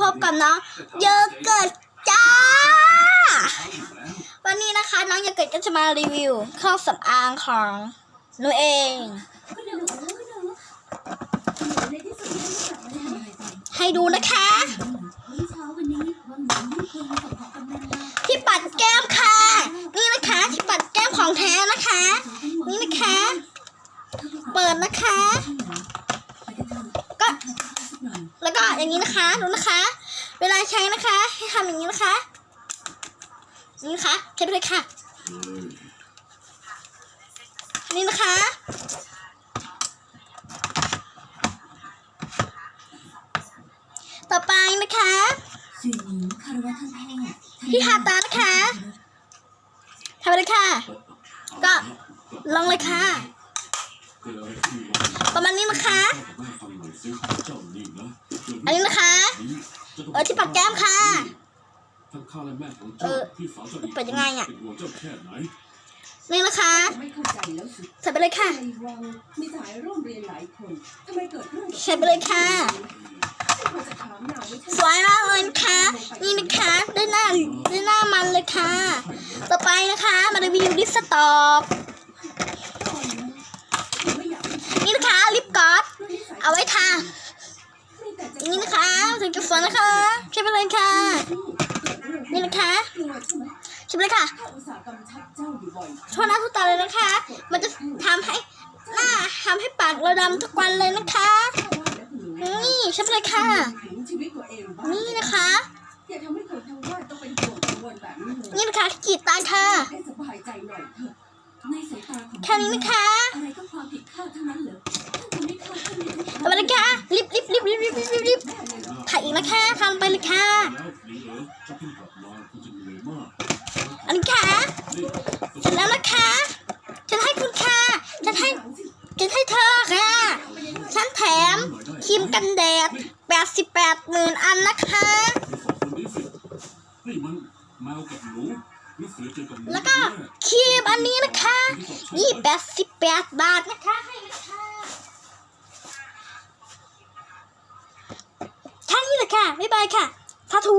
พบกับน้องเยอะเกิดจ้า วันนี้นะคะน้องเยอะเกิดก็จะมารีวิวเครื่องสำอางของหนูเอง ให้ดูนะคะ ที่ปัดแก้มค่ะ นี่นะคะที่ปัดแก้มของแท้นะคะ นี่นะคะ เปิดนะคะ ก็ อย่างนี้นะคะดูนะคะ เวลาใช้นะคะ ให้ทำอย่างนี้นะคะนี่นะคะใช้ไปเลยค่ะ นี่นะคะต่อไปนะคะที่ทาตานะคะทำไปเลยค่ะ ก็ลองเลยค่ะ ประมาณนี้นะคะ อันนี้นะคะ เออที่ปัดแก้มค่ะ ทั้งข้าและแม่ของเอเจ้าอที่สาวเจ้าอีกเปิดยังไงอะ เป็นห่วงเจ้าแค่ไหนนี่นะคะไม่เข้าใจแล้วสิใส่ไปเลยค่ะ ในวังมีสายร่วมเรียนหลายคนทำไมเกิดเรื่องกับใส่ไปเลยค่ะพอจะถามนางไม่ใช่สวยมากเลยนะคะนี่นะคะได้หน้าได้หน้ามันเลยค่ะ ต่อไปนะคะมารีวิวลิปสต็อกไม่อยากให้นี่นะคะลิปกลอส นึ่งจุดสองนะคะคลิปเลยค่ะ นี่นะคะชิปเลยค่ะโชว์หน้าทุกตาเลยนะคะ มันจะทำให้หน้าทำให้ปากเราดำทุกวันเลยนะคะ นี่ชิปเลยค่ะ นี่นะคะนี่นะคะกีดตาค่ะแค่นี้นะคะอะไรก็พอผิดพลาดเท่านั้นเหรอทำไมคะรีบรีบรีบรีบรีบรีบ ละค่ะทำไปละค่ะอันค่ะเสร็จแล้วละค่ะจะให้คุณค่ะจะให้จะให้เธอค่ะ ฉันแถมครีมกันแดดแปดสิบแปดหมื่นอันนะคะแล้วก็ครีมอันนี้นะคะยี่แปดสิบแปดบาทนะคะ ค่ะ บ๊ายบายค่ะสาธุ